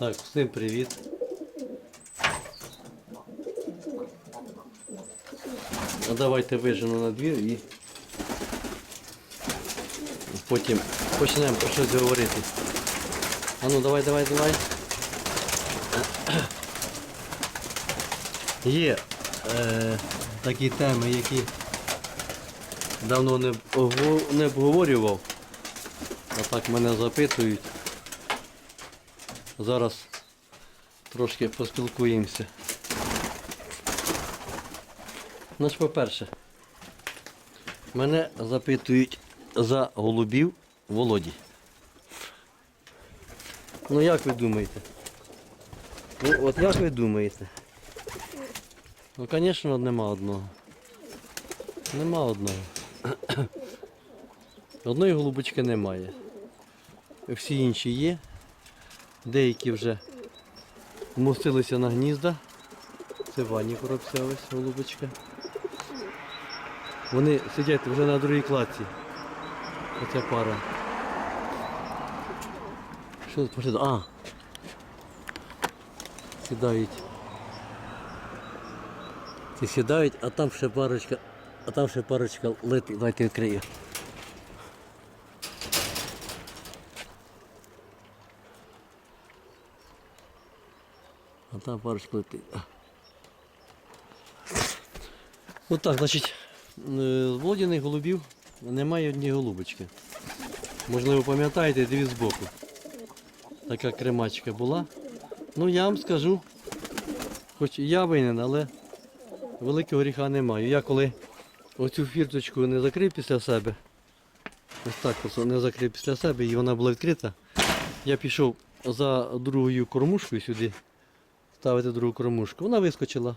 Так, всім привіт. А давайте вижену на двір і потім почнемо про щось говорити. А ну давай, давай, давай. Є е, такі теми, які давно не обговорював. А так мене запитують. Зараз трошки поспілкуємося. Значить, по-перше, мене запитують за голубів Володі. Ну як ви думаєте? Ну от як ви думаєте? Ну, звісно, нема одного. Нема одного. Одної голубочки немає. Всі інші є. Деякі вже вмостилися на гнізда. Це ванні коробця ось голубочка. Вони сидять вже на другій кладці. Оця пара. Що тут пошли? А! Сідають. Сідають, а там ще парочка, а там ще парочка летить. Давайте там парочка летить. Отак, значить, е, з Володяних голубів немає однієї голубочки. Можливо, пам'ятаєте, дві збоку. Така кремачка була. Ну я вам скажу, хоч я винен, але великого гріха не маю. Я коли оцю фірточку не закрив після себе, ось так просто не закрив після себе і вона була відкрита, я пішов за другою кормушкою сюди, ставити другу кормушку. Вона вискочила.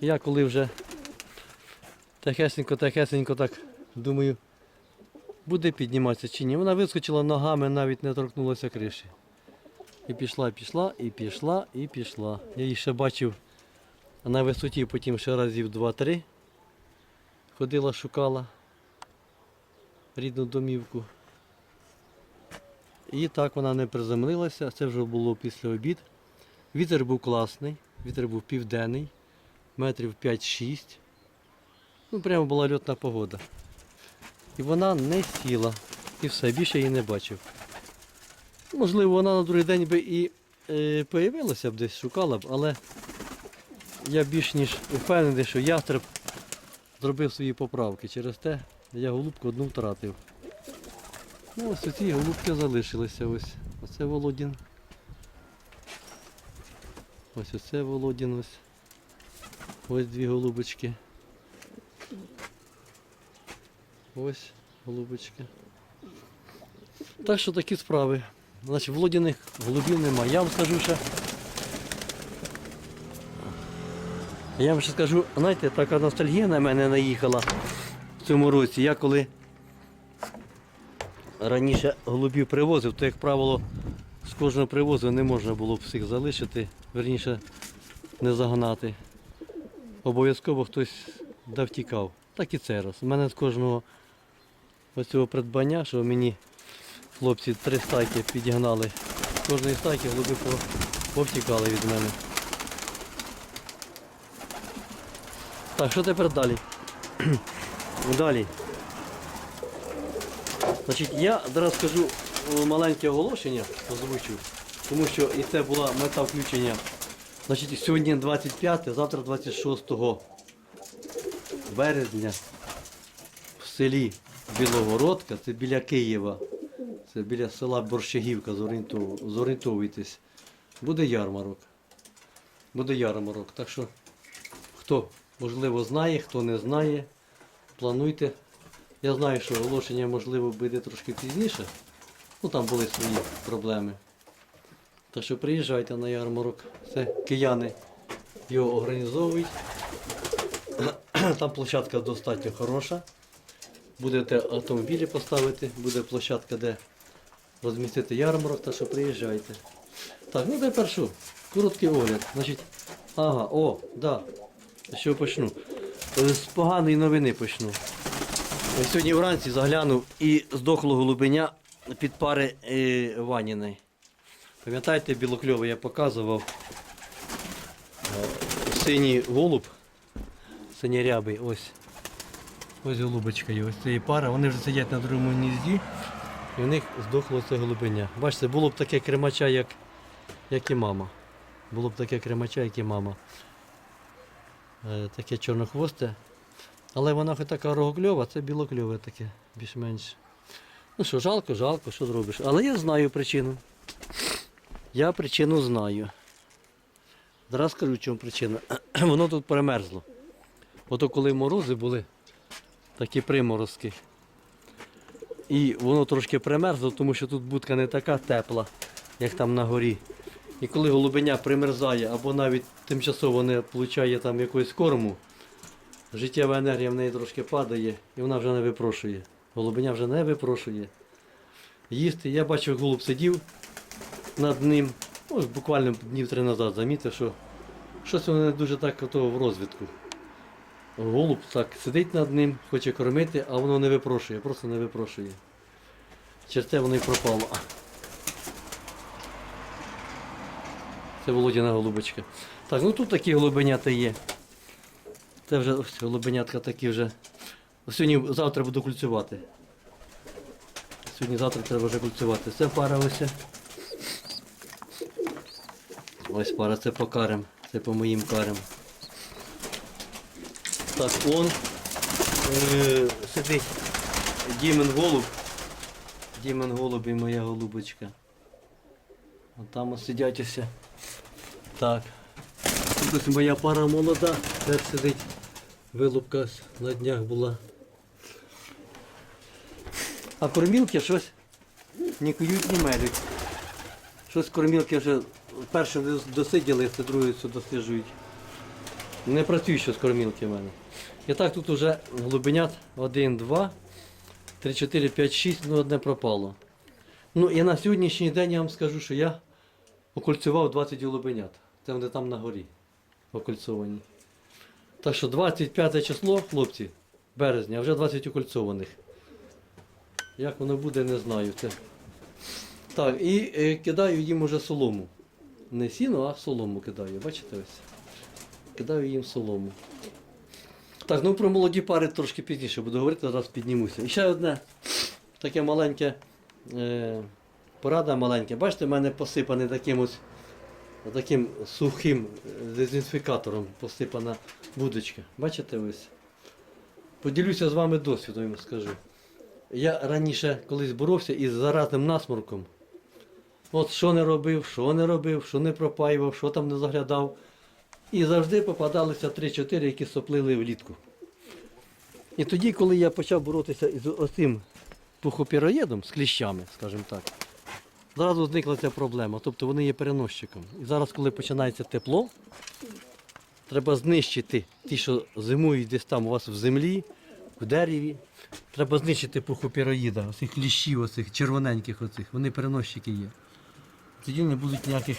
Я коли вже тихесенько, тихесенько так думаю, буде підніматися чи ні. Вона вискочила ногами, навіть не торкнулася криші. І пішла, пішла, і пішла, і пішла. Я її ще бачив на висоті, потім ще разів два-три. Ходила, шукала рідну домівку. І так вона не приземлилася. Це вже було після обід. Вітер був класний, вітер був південний, метрів 5-6. Ну, прямо була льотна погода. І вона не сіла. І все, більше її не бачив. Можливо, вона на другий день би і е, появилася б десь, шукала б, але я більш ніж впевнений, що ястреб зробив свої поправки. Через те я голубку одну втратив. Ну, ось ці голубки залишилися. Ось. Оце Володін. Ось оце Володін. Ось. Ось дві голубочки. Ось голубочки. Так що такі справи. Значить, володяних голубів немає. Я вам скажу ще. Я вам ще скажу, знаєте, така ностальгія на мене наїхала в цьому році. Я коли раніше голубів привозив, то, як правило, з кожного привозу не можна було б всіх залишити, верніше не загнати. Обов'язково хтось да втікав. Так і це раз. У мене з кожного оцього придбання, що мені хлопці три стайки підігнали. З кожної стайки голуби повтікали від мене. Так, що тепер далі? далі. Значить, я зараз скажу маленьке оголошення, озвучу, тому що і це була мета включення. Значить, сьогодні 25, завтра 26 березня в селі Білогородка, це біля Києва, це біля села Борщагівка, зорієнтовуйтесь. Буде ярмарок. Буде ярмарок. Так що хто можливо знає, хто не знає, плануйте. Я знаю, що оголошення можливо буде трошки пізніше. Ну там були свої проблеми. Так що приїжджайте на ярмарок. Це кияни його організовують. Там площадка достатньо хороша. Будете автомобілі поставити, буде площадка, де розмістити ярмарок, так що приїжджайте. Так, ну що? Короткий огляд. Значить, ага, о, да. Чого почну? Е, З поганої новини почну. Е, Сьогодні вранці заглянув і здохло голубеня під пари е, Ваніної. Пам'ятаєте, білокльовий я показував е, синій голуб, синірябий, ось. Ось голубочка є, ось цієї пара. Вони вже сидять на другому гнізді, і в них здохло це голубеня. Бачите, було б таке кремача, як, як і мама. Було б таке кремача, як і мама. Е, таке чорнохвосте. Але вона хоч така рогокльова, це білокльове таке, більш-менш. Ну що, жалко, жалко, що зробиш. Але я знаю причину. Я причину знаю. Зараз скажу, в чому причина. Воно тут перемерзло. Ото коли морози були, такі приморозки. І воно трошки примерзло, тому що тут будка не така тепла, як там на горі. І коли голубеня примерзає або навіть тимчасово не отримує там якогось корму, життєва енергія в неї трошки падає і вона вже не випрошує. Голубеня вже не випрошує. Їсти. Я бачив, голуб сидів над ним. Ось буквально днів три назад замітив, що щось воно не дуже так ото в розвитку. Голуб так сидить над ним, хоче кормити, а воно не випрошує, просто не випрошує. Через те воно і пропало. Це Володіна голубочка. Так, ну тут такі голубенята є. Це вже ось голубенятка такі вже. Сьогодні завтра буду кульцювати. Сьогодні завтра треба вже кульцювати. Це пара ось. Ось пара, це по карам, це по моїм карам. Так, он е, сидить Дімен голуб. Дімен голуб і моя голубочка. От там ось сидять усе. Так. Тут ось моя пара молода, теж сидить. Вилупка на днях була. А кормілки щось не кують, не мелють. Щось кормілки вже перше досиділи, це друге сюди досліджують. Не працюють щось кормілки в мене. І так тут вже голубенят 1, 2, 3, 4, 5, 6, ну одне пропало. Ну і на сьогоднішній день я вам скажу, що я окольцював 20 голубенят. Це вони там на горі окольцовані. Так що 25 число, хлопці, березня, вже 20 окольцованих. Як воно буде, не знаю. Це. Так, і е, кидаю їм уже солому. Не сіно, а солому кидаю. Бачите ось? Кидаю їм солому. Так, ну про молоді пари трошки пізніше буду говорити, зараз піднімуся. І ще одне таке маленьке е, порада маленька. Бачите, в мене посипаний таким ось таким сухим е, дезінфікатором посипана будочка. Бачите ось? Поділюся з вами досвідом, скажу. Я раніше колись боровся із заразним насморком. От що не робив, що не робив, що не пропаював, що там не заглядав. І завжди попадалися 3-4, які соплили влітку. І тоді, коли я почав боротися із оцим пухопіроєдом, з кліщами, скажімо так, зразу зникла ця проблема. Тобто вони є переносчиком. І зараз, коли починається тепло, треба знищити ті, що зимують десь там у вас в землі, в дереві. Треба знищити пухопіроїда, оцих кліщів, оцих червоненьких оцих, вони переносчики є. Тоді не будуть ніяких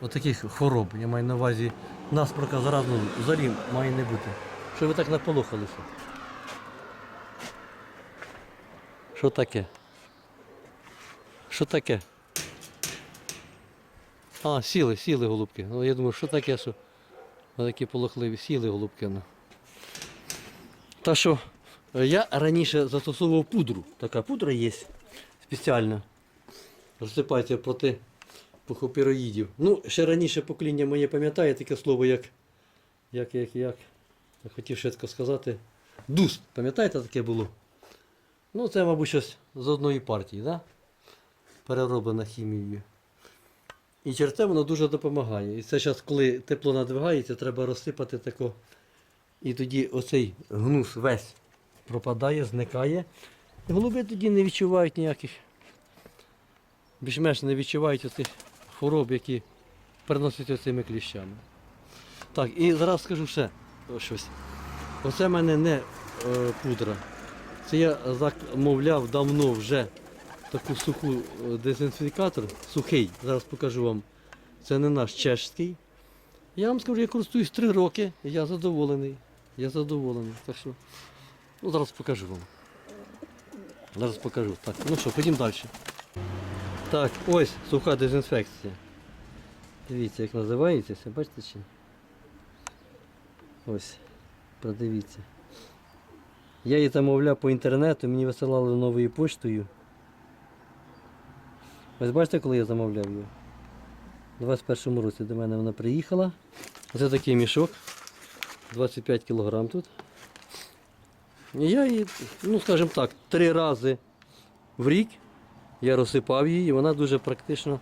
отаких хвороб. Я маю на увазі насморка заразного взагалі має не бути. Що ви так наполохалися? Що таке? Що таке? А, сіли, сіли голубки. Ну, я думаю, що таке, що такі полохливі, сіли голубки. Ну. Та що, я раніше застосовував пудру. Така пудра є спеціальна. Розсипається проти пухопіроїдів. Ну, ще раніше покоління моє пам'ятає таке слово, як. Як, як, як. Я хотів швидко сказати. Дуст. Пам'ятаєте, таке було? Ну, це, мабуть, щось з одної партії, да? перероблена хімією. І через це воно дуже допомагає. І це зараз, коли тепло надвигається, треба розсипати тако. І тоді оцей гнус весь пропадає, зникає. Голуби тоді не відчувають ніяких. Більш-менш не відчувають оцих хвороб, які переносяться цими кліщами. Так, і зараз скажу ще щось. Оце в мене не е, пудра. Це я замовляв давно вже таку суху е, дезінфікатор, сухий, зараз покажу вам. Це не наш чешський. Я вам скажу, я користуюсь 3 роки, я задоволений. Я задоволений. Так що, ну зараз покажу вам. Зараз покажу. Так, ну що, ходімо далі. Так, ось суха дезінфекція. Дивіться, як називається, це бачите чи? Ось, продивіться. Я її замовляв по інтернету, мені висилали новою поштою. Ось бачите, коли я замовляв її? У 21 році до мене вона приїхала. Ось такий мішок. 25 кг тут. І я її, ну скажімо так, три рази в рік я розсипав її, і вона дуже практично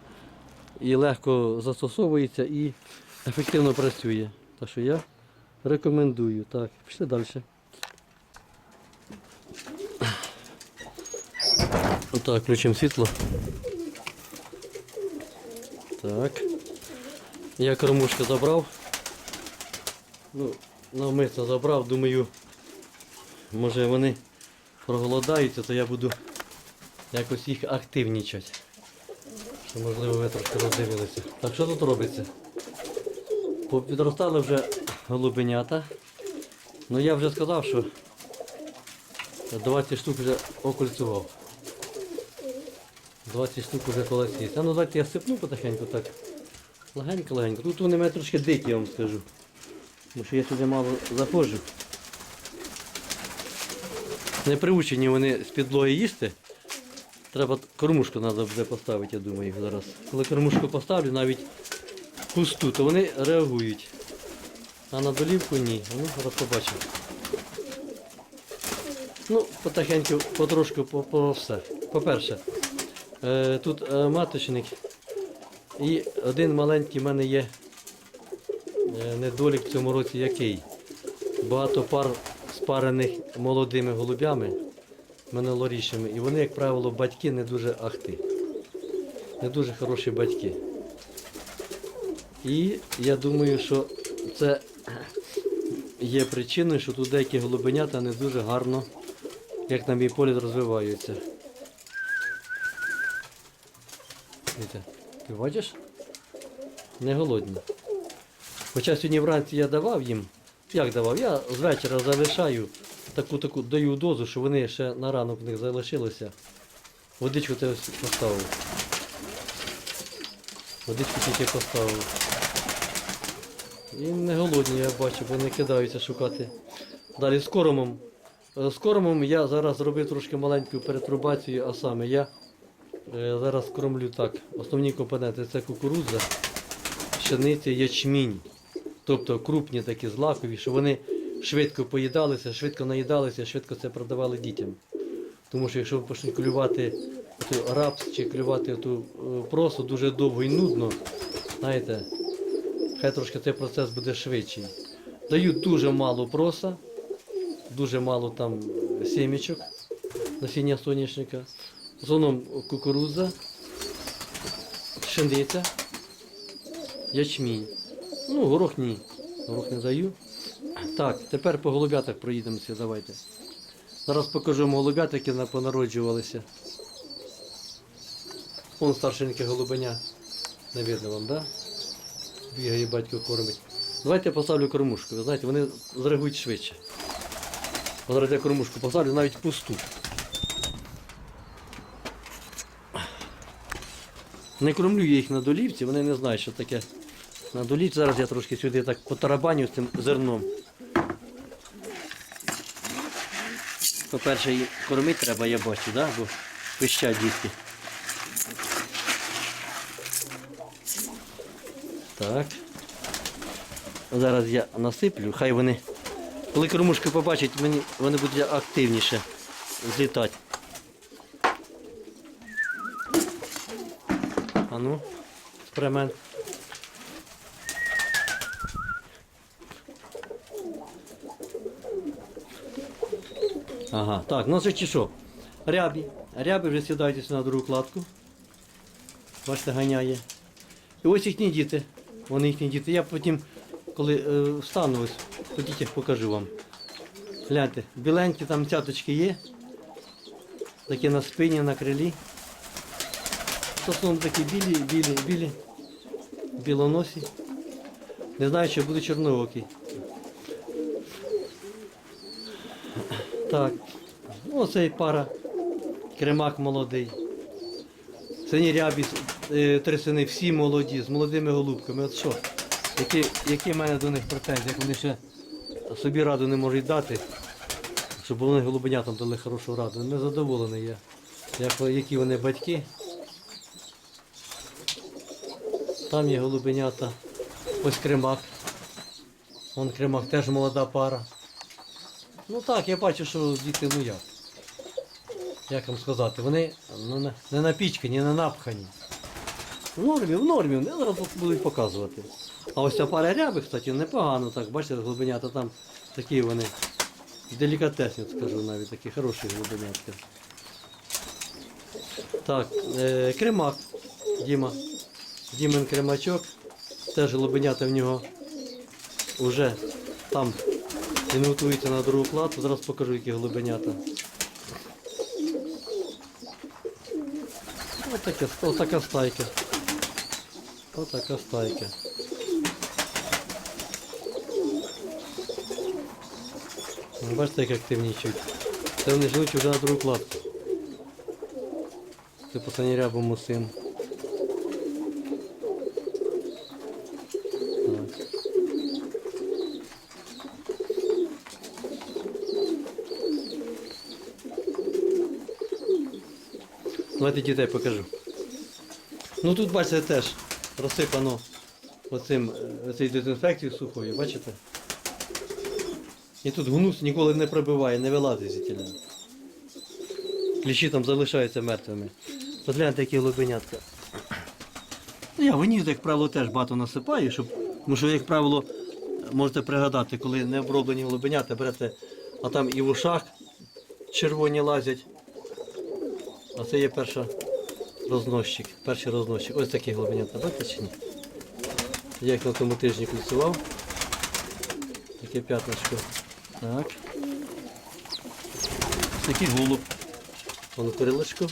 і легко застосовується і ефективно працює. Так що я рекомендую. Так, пішли далі. Отак, включимо світло. Так. Я кормушку забрав. Ну, навмисно забрав, думаю, може вони проголодаються, то я буду якось їх активнічати. Що, можливо, ви трошки роздивилися. Так, що тут робиться? Підростали вже голубенята. Ну я вже сказав, що 20 штук вже окольцював. 20 штук вже колись. А ну давайте я сипну потихеньку так. Легенько-легенько. Тут вони мене трошки дикі, я вам скажу. Тому що я сюди мало заходжу. Не приучені вони з підлоги їсти. Треба кормушку треба буде поставити, я думаю, зараз. Коли кормушку поставлю, навіть пусту, то вони реагують. А на долівку ні. Ну, зараз побачимо. Ну, потихеньку, потрошку по, по все. По-перше, е, тут е, маточник і один маленький в мене є недолік в цьому році який. Багато пар спарених молодими голубями минулорічними. І вони, як правило, батьки не дуже ахти. Не дуже хороші батьки. І я думаю, що це є причиною, що тут деякі голубенята не дуже гарно, як на мій погляд, розвиваються. Ти бачиш? Не голодні. Хоча сьогодні вранці я давав їм, як давав, я з вечора залишаю таку таку даю дозу, що вони ще на ранок в них залишилося. Водичку ти ось поставив. Водичку тільки поставив. І не голодні, я бачу, бо не кидаються шукати. Далі з кормом. Е, З кормом я зараз зробив трошки маленьку перетрубацію, а саме я е, зараз кормлю так. Основні компоненти це кукурудза, пшениця, ячмінь. Тобто крупні такі злакові, що вони швидко поїдалися, швидко наїдалися, швидко це продавали дітям. Тому що якщо почнуть клювати рапс чи клювати ту просу дуже довго і нудно, знаєте, хай трошки цей процес буде швидший. Дають дуже мало проса, дуже мало там сімічок, насіння соняшника. Основному кукурудза, пшениця, ячмінь. Ну, горох ні. Горох не даю. Так, тепер по голубятах проїдемося, давайте. Зараз покажу вам голубят, які понароджувалися. Вон старшеньке голубеня. Не видно вам? Да? Бігає батько кормить. Давайте я поставлю кормушку. Ви знаєте, вони зреагують швидше. Зараз я кормушку поставлю навіть пусту. Не кормлю я їх на долівці, вони не знають, що таке на долівці. Зараз я трошки сюди так потарабаню цим зерном. По-перше, її кормити треба, я бачу, да? бо пищать дітки. Так. Зараз я насиплю, хай вони. Коли кормушки побачать, мені, вони будуть активніше злітати. А ну, спремен. Ага, так, ну чи що? Рябі. Рябі вже сідають ось на другу кладку. Бачите, ганяє. І ось їхні діти. Вони їхні діти. Я потім, коли е, встану, ось, по дітях покажу вам. Гляньте, біленькі там цяточки є. Такі на спині, на крилі. В такі білі, білі, білі, білоносі. Не знаю, чи буде чорноокий. Так, оцей пара, кремак молодий. Сині рябі, е, три сини, всі молоді, з молодими голубками. От що? Які, які в мене до них претензії, як вони ще собі раду не можуть дати, щоб вони голубенятам дали хорошу раду. Не задоволений я. Як, які вони батьки. Там є голубенята. Ось кремак. Вон кремак теж молода пара. Ну так, я бачу, що діти ну як. Як вам сказати, вони ну, не- напічкані, не напхані. В нормі, в нормі, вони зараз будуть показувати. А ось ця пара рябих, кстати, непогано так, бачите, глибинята там такі вони. Делікатесні, скажу навіть, такі хороші глибинятки. Так, е, кремак. Діма. Дімин кремачок. Теж глибинята в нього вже там він готується на другу кладку. Зараз покажу, які глибинята. Ось таке, ось така стайка. Ось така стайка. Ну, Бачите, як активнічують. Це вони живуть вже на другу кладку. Це по санірябому син. Давайте дітей покажу. Ну тут бачите теж розсипано оцим, е, цією дезінфекцією сухою, бачите? І тут гнус ніколи не пробиває, не вилазить звідтіля. Кліщі там залишаються мертвими. Погляньте, які глибинятка. Ну, я виніс, як правило, теж багато насипаю, щоб, тому що, як правило, можете пригадати, коли не оброблені глибинята, берете, а там і в ушах червоні лазять. А це є перша розносчик, перший розносчик. Ось такі глибинята, бачите чи ні? Я їх на тому тижні кульцював. Таке п'ятничко. Так. Ось такий голуб. Воно крилечко.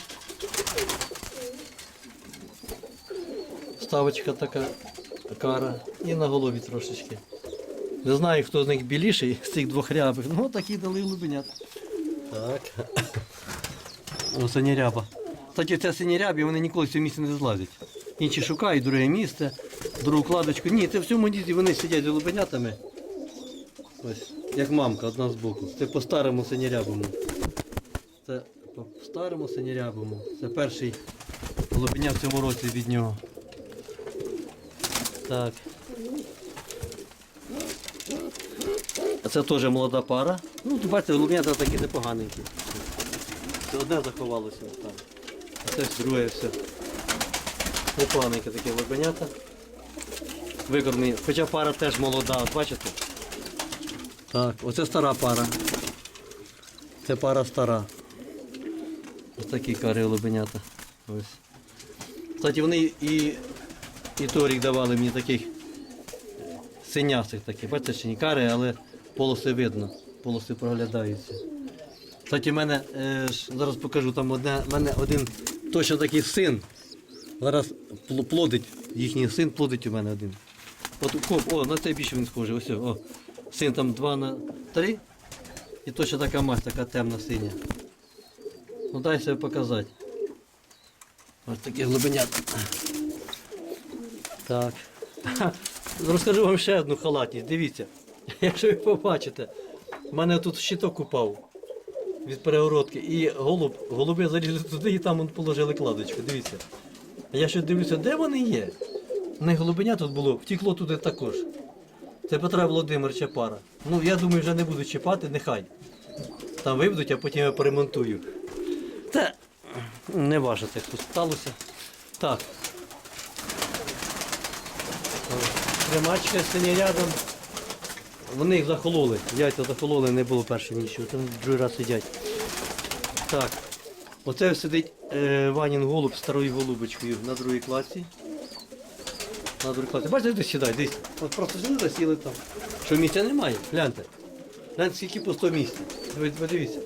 Ставочка така кара. І на голові трошечки. Не знаю, хто з них біліший з цих двох рябих. Ну такі дали глибинят. Так. О, синіряба. Кстати, це синірябі, вони ніколи з цього місця не злазять. Інші шукають друге місце, другу кладочку. Ні, це в цьому дізі вони сидять з голубенятами. Ось, як мамка одна з боку. Це по старому синірябому. Це по старому синірябому. Це перший голубеня в цьому році від нього. Так. Це теж молода пара. Ну, бачите, голубенята такі непоганенькі. Це одне заховалося там. А це друге все. Непоганеньке таке голубенята. Викормлені. Хоча пара теж молода, от бачите? Так, оце стара пара. Це пара стара. Ось такі кари голубенята. Ось. Кстати, вони і, і торік давали мені таких синястих таких. Бачите, ще не кари, але полоси видно. Полоси проглядаються. Кстати, в мене, е, зараз покажу, там одне, мене один точно такий син. Зараз плодить, їхній син плодить у мене один. От коп, о, на це більше він схожий. Ось, о. Син там 2 на 3. І точно така мать, така темна синя. Ну дай себе показати. Ось такі глибинята. Так. Розкажу вам ще одну халатність. Дивіться. Якщо ви побачите, в мене тут щиток упав від перегородки. І голуб, голуби залізли туди і там положили кладочку. Дивіться. А я ще дивлюся, де вони є? Не голубеня тут було, втікло туди також. Це Петра Володимир Чапара. Ну, я думаю, вже не буду чіпати, нехай. Там виведуть, а потім я поремонтую. Та не як тут сталося. Так. Кремачка сині рядом. Вони їх захололи. Яйця захололи, не було першої нічого. Там другий раз сидять. Так. Оце сидить е, Ванін голуб старою голубочкою на другій класі. На другій класі. Бачите, десь сідай, десь. От просто сюди засіли там. Що місця немає? Гляньте. Гляньте, скільки пусто місця. Ви подивіться.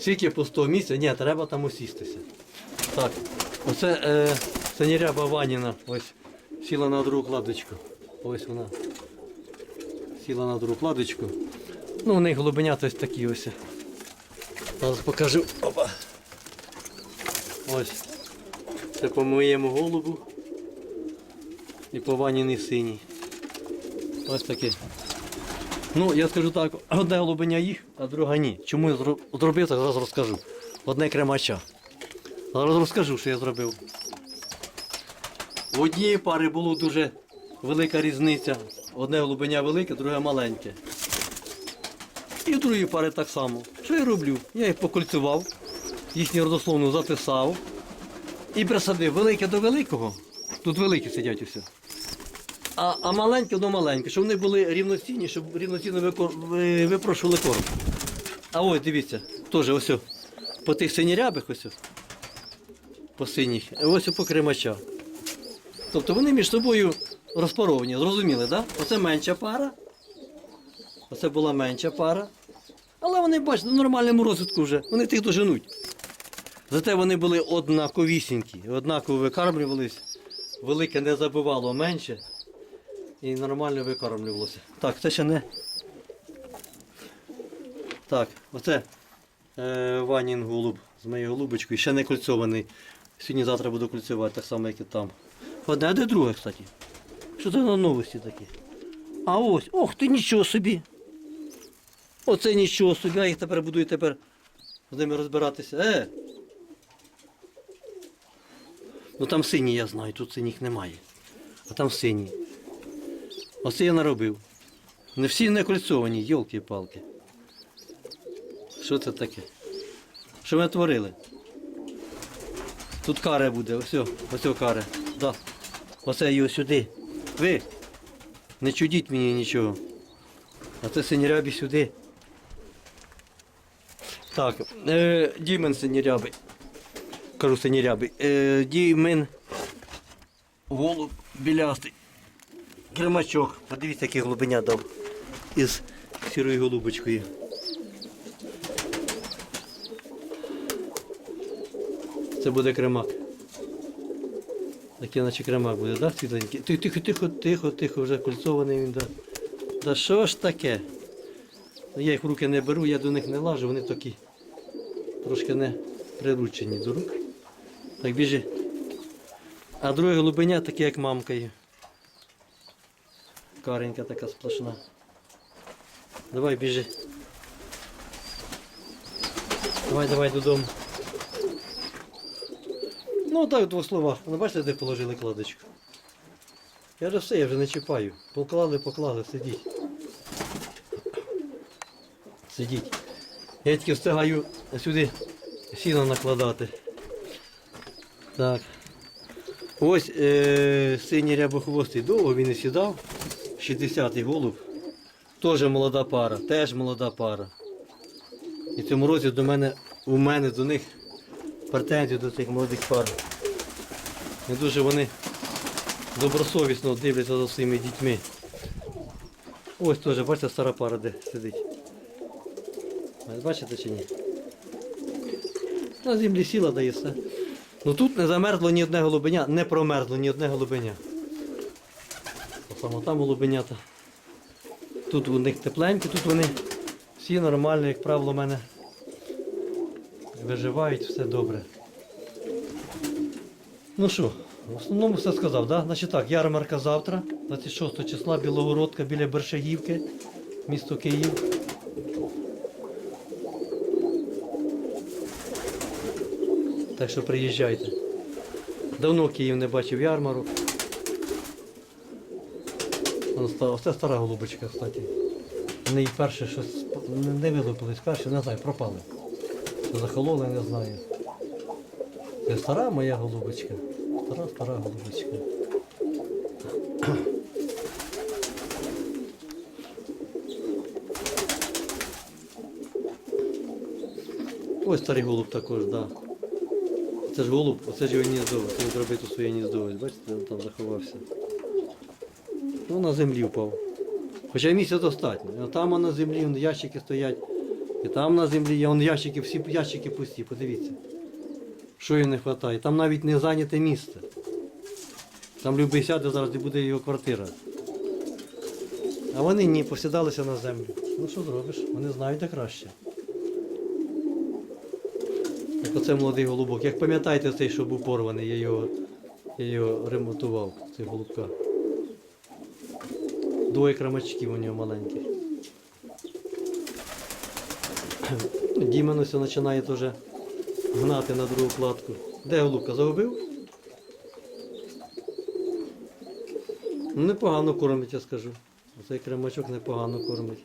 Скільки пусто місця? Ні, треба там усістися. Так. Оце е, саніряба Ваніна. Ось сіла на другу кладочку. Ось вона. Сіла на другу кладочку. Ну, у них голубенята ось такі ось. Зараз покажу. Опа. Ось. Це по моєму голубу і по ваніній синій. Ось таке. Ну, я скажу так, одне голубеня їх, а друга ні. Чому я зробив, так зараз розкажу. Одне кремача. Зараз розкажу, що я зробив. В однієї пари було дуже велика різниця. Одне голубеня велике, друге маленьке. І в другої пари так само. Що я роблю? Я їх покольцював, їхню родословну записав і присадив велике до великого. Тут великі сидять усе. А, а маленьке до маленьке, щоб вони були рівноцінні, щоб рівноцінно випрошували корм. А ось дивіться, теж ось по тих синірябих ось. По синіх, ось по кремача. Тобто вони між собою розпаровані, зрозуміли, так? Да? Оце менша пара. Оце була менша пара. Але вони, бачите, в нормальному розвитку вже, вони тих доженуть. Зате вони були однаковісінькі, однаково викармлювались, велике не забивало менше і нормально викармлювалося. Так, це ще не. Так, оце е, Ванін голуб з моєю голубочкою, ще не кольцований. Сьогодні-завтра буду кольцювати, так само, як і там. Одне, де друге, кстати? Що це на новості такі? А ось, ох ти нічого собі. Оце нічого собі, я їх тепер буду і тепер з ними розбиратися. Е! Ну там сині я знаю, тут синіх немає. А там сині. Оце я наробив. Не всі не кольцовані, йолки-палки. Що це таке? Що ми творили? Тут каре буде, ось, ось каре. Да. Оце його сюди. Ви! Не чудіть мені нічого. А це синірябі сюди. Так, е, Дімен синірябий. Кажу синірябий. Е, Дімен голуб білястий. Кремачок. Подивіться, який глибиня дав із сірою голубочкою. Це буде кремак. Такий наче кремак буде, так, світленький? Тихо, тихо, тихо, тихо, вже кольцований він, да. Да що ж таке? Ну, Я їх в руки не беру, я до них не лажу, вони такі трошки не приручені до рук. Так біжи. А друге голубеня таке, як мамка є. Каренька така сплошна. Давай біжи. Давай, давай додому. Ну так, в двох словах. Ну бачите, де положили кладочку. Я вже все, я вже не чіпаю. Поклали, поклали, сидіть. Сидіть. Я тільки встигаю сюди сіно накладати. Так. Ось е, синій рябохвостий довго він і сідав. 60-й голуб. Теж молода пара, теж молода пара. І цьому році до мене, у мене до них претензії до цих молодих пар. Не дуже вони добросовісно дивляться за своїми дітьми. Ось теж, бачите, стара пара де сидить. Бачите чи ні? На землі сіла дає все. Ну тут не замерзло ні одне голубеня, не промерзло ні одне голубеня. Само там голубенята. Тут у них тепленькі, тут вони всі нормально, як правило, у мене виживають, все добре. Ну що, в основному все сказав, да? Значить так, ярмарка завтра, 26 числа, Білогородка біля Бершагівки, місто Київ. Так що приїжджайте. Давно Київ не бачив ярмарок. Оце стара голубочка, кстати. Вони її перше щось не вилупились, перше, не знаю, пропали. Що захололи, не знаю. Це стара моя голубочка. Стара, стара голубочка. Ось старий голуб також, так. Да. Це ж голуб, оце ж його гніздо, це він зробив тут своє гніздо, бачите, він там заховався. Ну, на землі впав. Хоча місця достатньо. Там на землі ящики стоять. І там на землі є вон, ящики, всі ящики пусті, подивіться. Що їм не вистачає. Там навіть не зайняте місце. Там любий сяде зараз і буде його квартира. А вони ні, посідалися на землю. Ну що зробиш? Вони знають де краще. Оце молодий голубок. Як пам'ятаєте цей, що був порваний, я його, я його ремонтував, цей голубка. Двоє крамачків у нього маленьких. Дімон ось починає теж гнати на другу кладку. Де голубка? Загубив? Непогано кормить, я скажу. Оцей кремачок непогано кормить.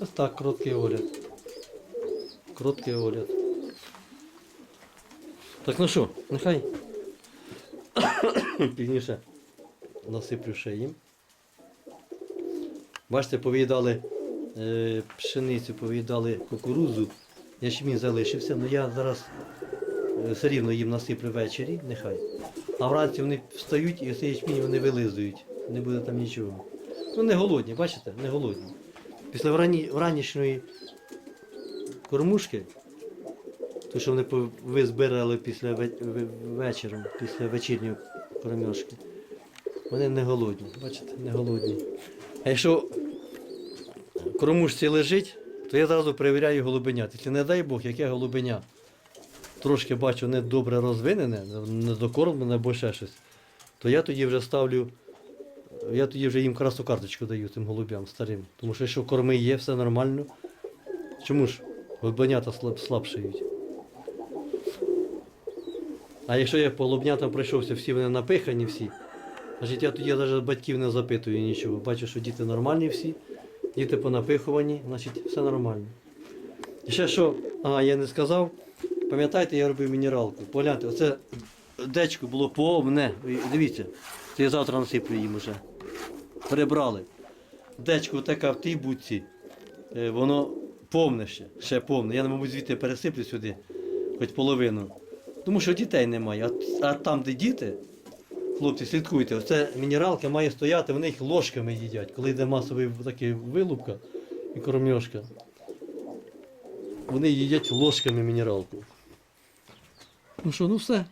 Ось так, короткий огляд. Короткий огляд. Так, ну що, нехай пізніше насиплю ще їм. Бачите, повиїдали е, пшеницю, повиїдали кукурузу. Ячмінь залишився, але я зараз е, все рівно їм насиплю ввечері, нехай. А вранці вони встають і цей ячмінь вони вилизують. Не буде там нічого. Ну не голодні, бачите? Не голодні. Після врані, вранішньої кормушки, то що вони пов- ви збирали після ве- ве- вечором, після вечірньої кормежки, вони не голодні, бачите, не голодні. А якщо кормушці лежить, то я зразу перевіряю голубенят. Якщо не дай Бог, яке голубеня трошки бачу не добре розвинене, не докормлене або ще щось, то я тоді вже ставлю я тоді вже їм красну карточку даю цим голубям старим. Тому що якщо корми є, все нормально. Чому ж голубенята слаб, слабшають? А якщо я по голубнятам прийшовся, всі вони напихані всі, значить я тоді навіть батьків не запитую нічого. Бачу, що діти нормальні всі, діти понапихувані, значить все нормально. Ще що, а я не сказав, пам'ятаєте, я робив мінералку. Погляньте, оце дечко було повне. Дивіться, це я завтра насиплю їм уже. Перебрали. Дечко така в тій будці, е, воно повне ще, ще повне. Я, мабуть, звідти пересиплю сюди, хоч половину. Тому що дітей немає. А, а там, де діти, хлопці, слідкуйте, оце мінералка має стояти, вони їх ложками їдять. Коли йде масовий вилупка і кормьошка, вони їдять ложками мінералку. Ну що, ну все.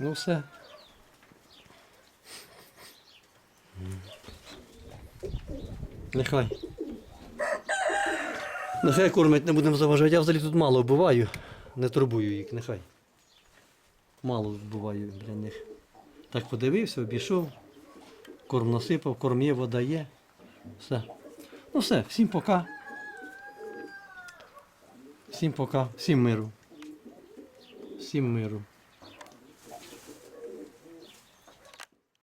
Ну все. Нехай. Нехай кормять, не будемо заважати. Я взагалі тут мало вбиваю, не турбую їх, нехай. Мало буває для них. Так подивився, обійшов, корм насипав, корм є, вода є. Все. Ну все, всім пока. Всім пока, всім миру. Всім миру.